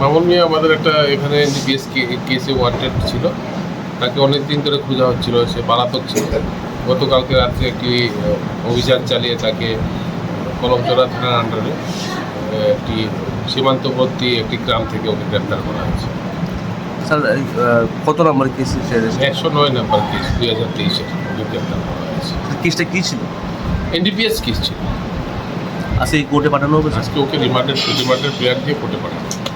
মামুন মিয়া আমাদের একটা এখানে এনডিপিএস কেসে ওয়ান্টেড ছিল। তাকে অনেক দিন ধরে খোঁজা হচ্ছিল সে পালাতক ছিল। গতকালকে রাত্রে একটি অভিযান চালিয়ে তাকে কলমচড়া থানার আন্ডারে একটি সীমান্তবর্তী একটি গ্রাম থেকে ওকে গ্রেপ্তার করা হয়েছে। স্যার কত নম্বর কেস একশো নয় নম্বর কেস দুই হাজার তেইশের ওকে গ্রেপ্তার করা হয়েছে। কেসটা কী ছিল? এনডিপিএস কেস ছিল আজকে এই কোর্টে পাঠানো হবে আজকে ওকে রিমান্ডের রিমান্ডের প্লেয়ার দিয়ে কোর্টে পাঠানো হবে।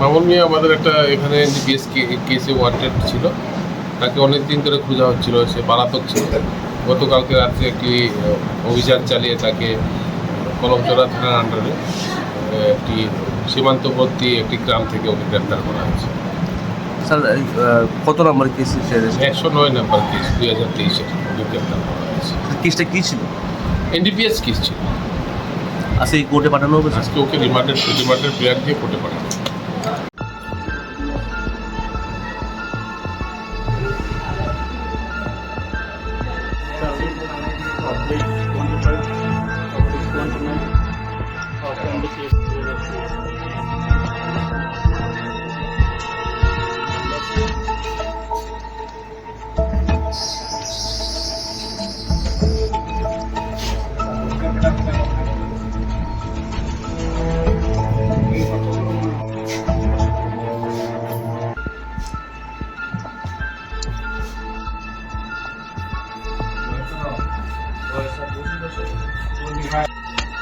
মামুন মিয়া আমাদের একটা এখানে কেসে ওয়ান্টেড ছিল। তাকে অনেক দিন ধরে খোঁজা হচ্ছিল, সে পালাতক ছিল। গতকালকে রাত্রে একটি অভিযান চালিয়ে তাকে কলমচড়া থানার আন্ডারে একটি সীমান্তবর্তী একটি গ্রাম থেকে ওকে গ্রেপ্তার করা হয়েছে। স্যার কত নম্বর কেস একশো নয় নম্বর কেস দুই হাজার তেইশে ওকে গ্রেপ্তার করা হয়েছে। কেসটা কী ছিল? এনডিপিএস কেস ছিল। আজকে কোর্টে পাঠানো হবে আজকে ওকে রিমান্ডের রিমান্ডের প্লেয়ার দিয়ে কোর্টে পাঠানো। สวัสดี